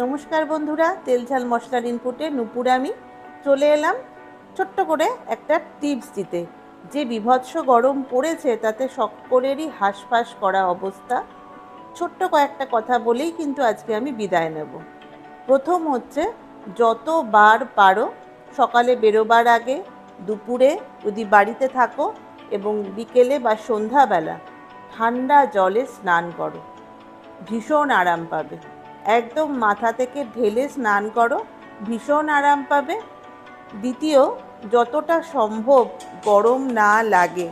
নমস্কার বন্ধুরা তেল ঝাল মশলার ইনপুটে নুপুর আমি চলে এলাম ছোট্ট করে একটা টিপস দিতে। যে বিভৎস গরম পড়েছে তাতে সকলেরই হাঁসফাঁস করা অবস্থা। ছোট্ট কয়েকটা কথা বলেই কিন্তু আজকে আমি বিদায় নেব। প্রথম হচ্ছে, যতবার পারো সকালে বেরোবার আগে দুপুরে যদি বাড়িতে থাকো এবং বিকেলে বা সন্ধ্যাবেলা ঠান্ডা জলে স্নান করো, ভীষণ আরাম পাবে। একদম মাথা থেকে ঢেলে স্নান করো, ভীষণ আরাম পাবে। দ্বিতীয়, যতটা সম্ভব গরম না লাগে।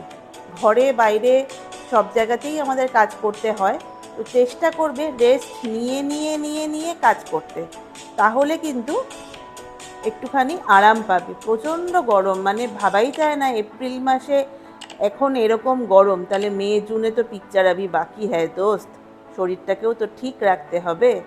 ঘরে, বাইরে সব জায়গাতেই আমাদের কাজ করতে হয়। তো চেষ্টা করবে রেস্ট নিয়ে নিয়ে নিয়ে নিয়ে কাজ করতে। তাহলে কিন্তু একটুখানি আরাম পাবে। প্রচণ্ড গরম মানে ভাবাই যায় না এপ্রিল মাসে এখন এরকম গরম। তাহলে মে, জুনে তো পিকচার আবি বাকি হ্যায় দোস্ত, শরীরটাকেও তো ঠিক রাখতে হবে।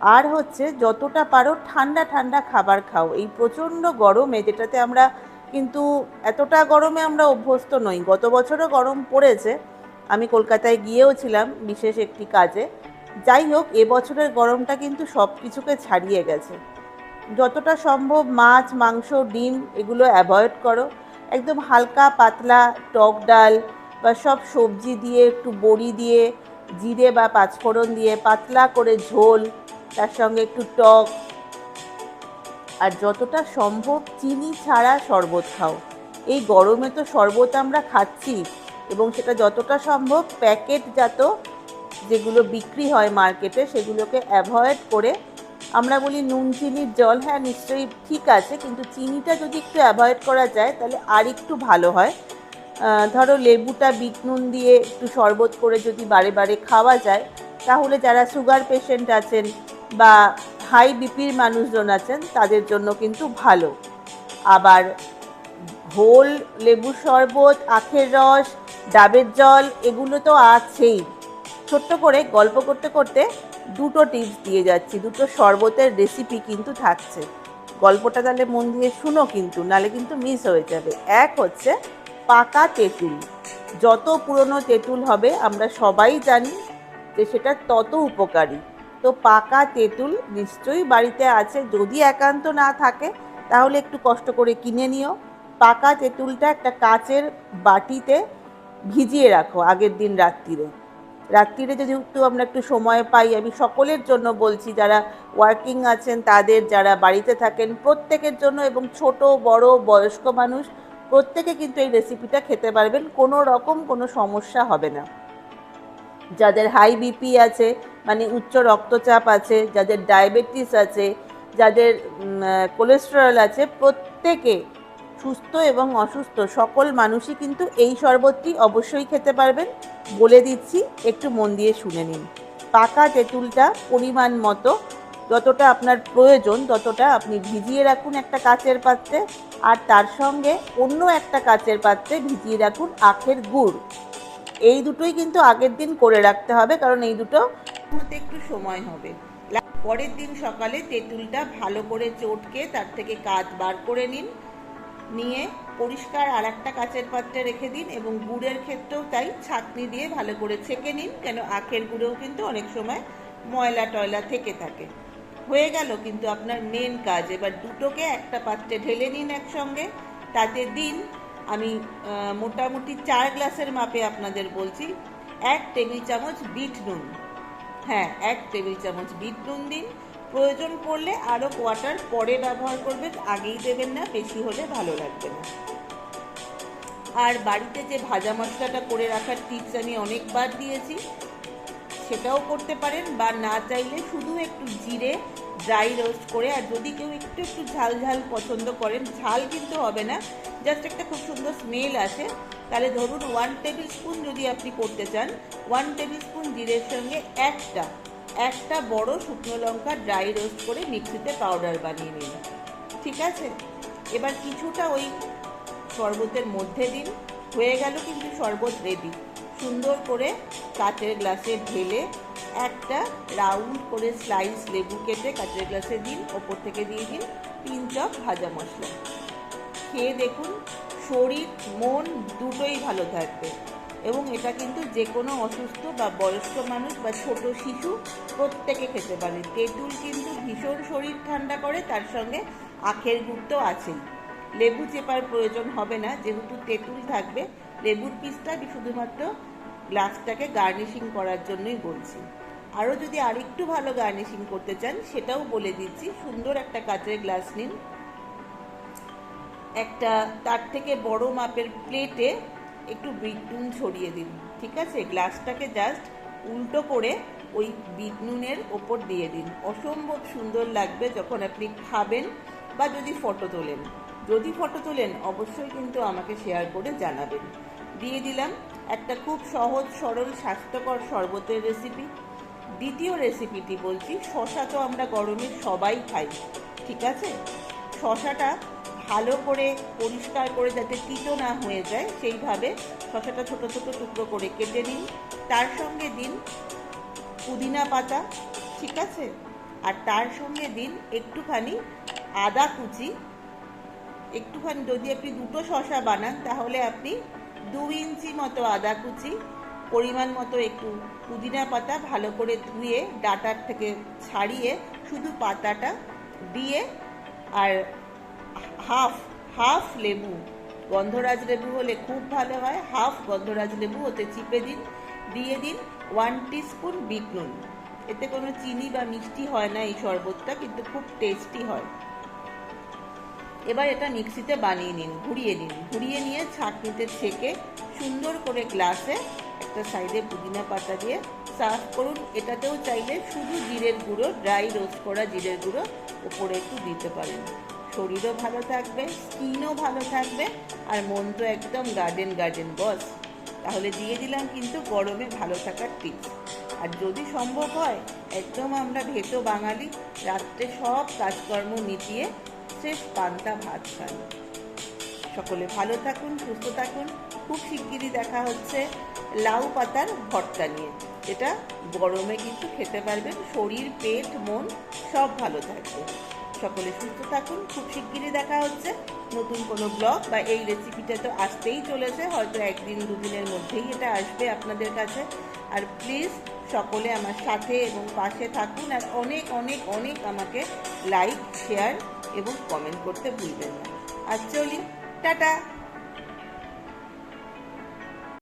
আর হচ্ছে যতটা পারো ঠান্ডা ঠান্ডা খাবার খাও। এই প্রচণ্ড গরমে যেটাতে আমরা কিন্তু এতটা গরমে আমরা অভ্যস্ত নই। গত বছরও গরম পড়েছে। আমি কলকাতায় গিয়েও ছিলাম বিশেষ একটি কাজে। যাই হোক এবছরের গরমটা কিন্তু সব কিছুকে ছাড়িয়ে গেছে। যতটা সম্ভব মাছ, মাংস, ডিম এগুলো অ্যাভয়েড করো। একদম হালকা পাতলা টক ডাল বা সব সবজি দিয়ে, একটু বড়ি দিয়ে, জিরে বা পাঁচফোড়ন দিয়ে পাতলা করে ঝোল তার সঙ্গে একটু টক। আর যতটা সম্ভব চিনি ছাড়া শরবত খাও। এই গরমে তো শরবত আমরা খাচ্ছি এবং সেটা যতটা সম্ভব প্যাকেটজাত যেগুলো বিক্রি হয় মার্কেটে সেগুলোকে অ্যাভয়েড করে আমরা বলি নুন চিনির জল। হ্যাঁ নিশ্চয়ই ঠিক আছে, কিন্তু চিনিটা যদি একটু অ্যাভয়েড করা যায় তাহলে আর একটু ভালো হয়। ধরো লেবুটা বিট নুন দিয়ে একটু শরবত করে যদি বারে বারে খাওয়া যায়, তাহলে যারা সুগার পেশেন্ট আছেন বা হাই বিপির মানুষজন আছেন, তাদের জন্য কিন্তু ভালো। আবার ঘোল লেবুর শরবত, আখের রস, ডাবের জল, এগুলো তো আছেই। ছোট্ট করে গল্প করতে করতে দুটো টিপস দিয়ে যাচ্ছি, দুটো শরবতের রেসিপি কিন্তু থাকছে। গল্পটা তাহলে মন দিয়ে শুনো কিন্তু, নালে কিন্তু মিস হয়ে যাবে। এক হচ্ছে পাকা তেঁতুল। যত পুরনো তেঁতুল হবে, আমরা সবাই জানি যে সেটা তত উপকারী। তো পাকা তেঁতুল নিশ্চয়ই বাড়িতে আছে। যদি একান্ত না থাকে, তাহলে একটু কষ্ট করে কিনে নিও। পাকা তেঁতুলটা একটা কাচের বাটিতে ভিজিয়ে রাখো আগের দিন রাত্রিরে। রাত্রিরে একটু আমরা একটু সময় পাই, আমি সকলের জন্য বলছি, যারা ওয়ার্কিং আছেন, তাদের যারা বাড়িতে থাকেন, প্রত্যেকের জন্য এবং ছোট, বড়, বয়স্ক মানুষ, প্রত্যেকে কিন্তু এই রেসিপিটা খেতে পারবেন। কোনো রকম কোনো সমস্যা হবে না। যাদের হাই বিপি আছে মানে উচ্চ রক্তচাপ আছে, যাদের ডায়াবেটিস আছে, যাদের কোলেস্টেরল আছে, প্রত্যেকে সুস্থ এবং অসুস্থ, সকল মানুষই কিন্তু এই শরবতটি অবশ্যই খেতে পারবেন। বলে দিচ্ছি, একটু মন দিয়ে শুনে নিন। পাকা তেঁতুলটা পরিমাণ মতো, যতটা আপনার প্রয়োজন, ততটা আপনি ভিজিয়ে রাখুন একটা কাচের পাত্রে, আর তার সঙ্গে অন্য একটা কাচের পাত্রে ভিজিয়ে রাখুন আখের গুড়। এই দুটোই কিন্তু আগের দিন করে রাখতে হবে, কারণ এই দুটো হতে একটু সময় হবে। পরের দিন সকালে তেঁতুলটা ভালো করে চটকে তার থেকে কাজ বার করে নিন। নিয়ে পরিষ্কার আর একটা কাঁচের পাত্রে রেখে দিন এবং গুড়ের ক্ষেত্রেও তাই ছাঁকনি দিয়ে ভালো করে ছেঁকে নিন, কেন আখের গুঁড়েও কিন্তু অনেক সময় ময়লা টয়লা থেকে থাকে। হয়ে গেল কিন্তু আপনার মেন কাজ। এবার দুটোকে একটা পাত্রে ঢেলে নিন একসঙ্গে। তাতে দিন, আমি মোটামুটি চার গ্লাসের মাপে আপনাদের বলছি, এক টেবিল চামচ বিট নুন। হ্যাঁ এক টেবিল চামচ বিট নুন দিন। প্রয়োজন পড়লে আরও কোয়াটার পরে ব্যবহার করবেন, আগেই দেবেন না, বেশি হলে ভালো লাগবে না। আর বাড়িতে যে ভাজা মশলাটা করে রাখার টিপস আমি অনেকবার দিয়েছি, সেটাও করতে পারেন, বা না চাইলে শুধু একটু জিরে ড্রাই রোস্ট করে, আর যদি কেউ একটু একটু ঝাল ঝাল পছন্দ করেন, ঝাল কিন্তু হবে না জাস্ট একটা খুব সুন্দর স্মেল আসে। তাহলে ধরুন ওয়ান টেবিল স্পুন যদি আপনি করতে চান ওয়ান টেবিল স্পুন জিরের সঙ্গে একটা একটা বড় শুকনো লঙ্কা ড্রাই রোস্ট করে মিক্সিতে পাউডার বানিয়ে নিন। ঠিক আছে? এবার কিছুটা ওই শরবতের মধ্যে দিন। হয়ে গেল কিন্তু শরবত রেডি সুন্দর করে কাচের গ্লাসে ঢেলে একটা রাউন্ড করে স্লাইস লেবু কেটে কাচের গ্লাসে দিন, ওপর থেকে দিয়ে দিন তিন চপ ভাজা মশলা। খেয়ে দেখুন, শরীর, মন দুটোই ভালো থাকবে। এবং এটা কিন্তু যে কোনো অসুস্থ বা বয়স্ক মানুষ বা ছোট শিশু প্রত্যেকে খেতে পারে। তেঁতুল কিন্তু ভীষণ শরীর ঠান্ডা করে, তার সঙ্গে আখের গুড় তো আছেই। লেবু চেপার প্রয়োজন হবে না, যেহেতু তেঁতুল থাকবে। লেবুর পিসটা শুধুমাত্র গ্লাসটাকে গার্নিশিং করার জন্যই বলছি। আরও যদি আরেকটু ভালো গার্নিশিং করতে চান, সেটাও বলে দিচ্ছি। সুন্দর একটা কাচের গ্লাস নিন। একটা তার থেকে বড় মাপের প্লেটে একটু বিট নুন ছড়িয়ে দিন, ঠিক আছে? গ্লাসটাকে জাস্ট উল্টো করে ওই বিট নুনের ওপর দিয়ে দিন। অসম্ভব সুন্দর লাগবে যখন আপনি খাবেন বা যদি ফটো তোলেন। যদি ফটো তোলেন, অবশ্যই কিন্তু আমাকে শেয়ার করে জানাবেন। দিয়ে দিলাম একটা খুব সহজ, সরল, স্বাস্থ্যকর শরবতের রেসিপি দ্বিতীয় রেসিপিটি বলছি, শশা তো আমরা গরমে সবাই খাই, ঠিক আছে? শশাটা ভালো করে পরিষ্কার করে যাতে তিতো না হয়ে যায়, সেইভাবে শশাটা ছোট ছোট টুকরো করে কেটে নিন। তার সঙ্গে দিন পুদিনা পাতা, ঠিক আছে? আর তার সঙ্গে দিন একটুখানি আদা কুচি। একটুখানি যদি আপনি দুটো শশা বানান, তাহলে আপনি দু ইঞ্চি মতো আদা কুচি পরিমাণ মতো একটু পুদিনা পাতা ভালো করে ধুয়ে ডাটার থেকে ছাড়িয়ে শুধু পাতাটা দিয়ে আর হাফ হাফ লেবু, গন্ধরাজ লেবু হলে খুব ভালো হয়। হাফ গন্ধরাজ লেবু ওতে চিপে দিন। দিয়ে দিন ওয়ান টিস্পুন বিট নুন। এতে কোনো চিনি বা মিষ্টি হয় না এই শরবতটা, কিন্তু খুব টেস্টি হয়। এবার এটা মিক্সিতে বানিয়ে নিন, ঘুরিয়ে নিন। ঘুরিয়ে নিয়ে ছাঁকনিতে ছেঁকে সুন্দর করে গ্লাসে একটা সাইডে পুদিনা পাতা দিয়ে সার্ভ করুন। এটাতেও চাইলে শুধু জিরের গুঁড়ো, ড্রাই রোস্ট করা জিরের গুঁড়ো ওপরে একটু দিতে পারেন। শরীরও ভালো থাকবে, স্কিনও ভালো থাকবে, আর মন তো একদম গার্ডেন গার্ডেন, বস। তাহলে দিয়ে দিলাম কিন্তু গরমে ভালো থাকার টিপস। আর যদি সম্ভব হয়, একদম আমরা ভেতো বাঙালি, রাত্রে সব কাজকর্ম মিটিয়ে শেষ পান্তা ভাত খান সকলে ভালো থাকুন, সুস্থ থাকুন। খুব শিগগিরই দেখা হচ্ছে। লাউ পাতার ভর্তা নিয়ে। এটা গরমে কিন্তু খেতে পারবেন, শরীর, পেট, মন সব ভালো থাকবে। সকলে সুস্থ থাকুন, খুব শিগগিরই দেখা হচ্ছে নতুন কোনো ব্লগ বা এই রেসিপিটা তো আসতেই চলেছে, হয়তো একদিন দুদিনের মধ্যেই এটা আসবে আপনাদের কাছে। আর প্লিজ সকলে আমার সাথে এবং পাশে থাকুন আর অনেক অনেক অনেক আমাকে লাইক শেয়ার এবং কমেন্ট করতে ভুলবেন না। আর চলি, টাটা!